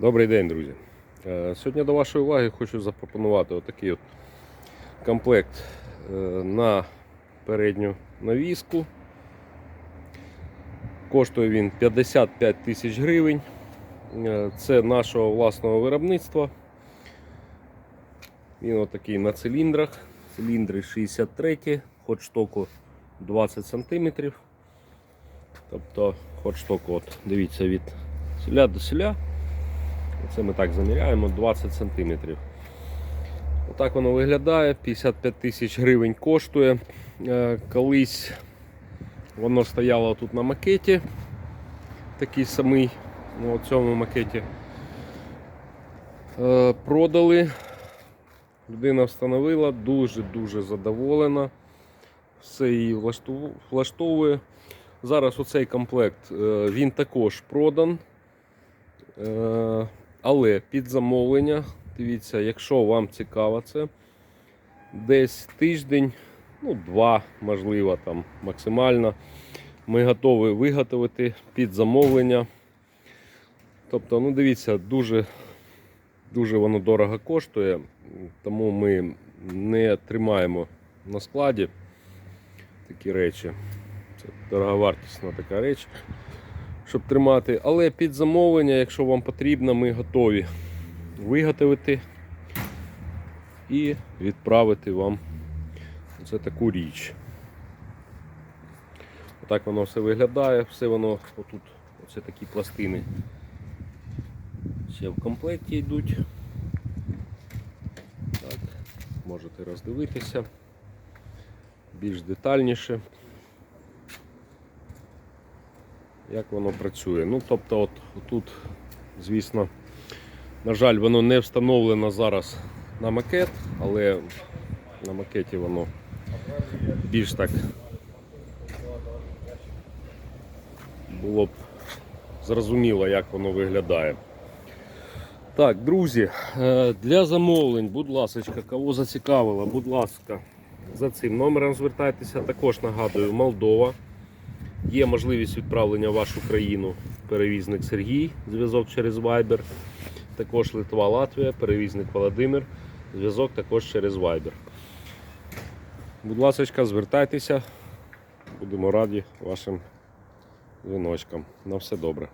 Добрий день, друзі. Е, Сьогодні до вашої уваги хочу запропонувати отакий от комплект е, на передню навіску. Коштує він 55 тисяч гривень. Е, Це нашого власного виробництва. Він отакий на циліндрах. Циліндри 63, ход штоку 20 см. Тобто ход штоку, от, дивіться, від селя до селя. Це ми так заміряємо 20 см. Отак воно виглядає. 55 тисяч гривень коштує. Е, Колись воно стояло тут на макеті. Такий самий ну, у цьому макеті. Е, Продали. Людина встановила, дуже-дуже задоволена. Все її влаштовує. Зараз оцей комплект е, він також продан. Але під замовлення, дивіться, якщо вам цікаво це, десь тиждень, ну два, можливо, там максимально, ми готові виготовити під замовлення. Тобто, ну дивіться, дуже, дуже воно дорого коштує, тому ми не тримаємо на складі такі речі. Це дороговартісна така реч щоб тримати. Але під замовлення, якщо вам потрібно, ми готові виготовити і відправити вам це таку річ. Отак воно все виглядає, все воно отут, оце такі пластини. Ще в комплекті йдуть. Так, можете роздивитися більш детальніше як воно працює. Ну, тобто, от тут, звісно, на жаль, воно не встановлено зараз на макет, але на макеті воно більш так було б зрозуміло, як воно виглядає. Так, друзі, е, для замовлень, будь ласка, кого зацікавило, будь ласка, за цим номером звертайтеся. Також нагадую, Молдова. Є можливість відправлення в вашу країну перевізник Сергій, зв'язок через Viber. Також Литва, Латвія, перевізник Володимир, зв'язок також через Viber. Будь ласка, звертайтеся, будемо раді вашим дзвіночкам. На все добре.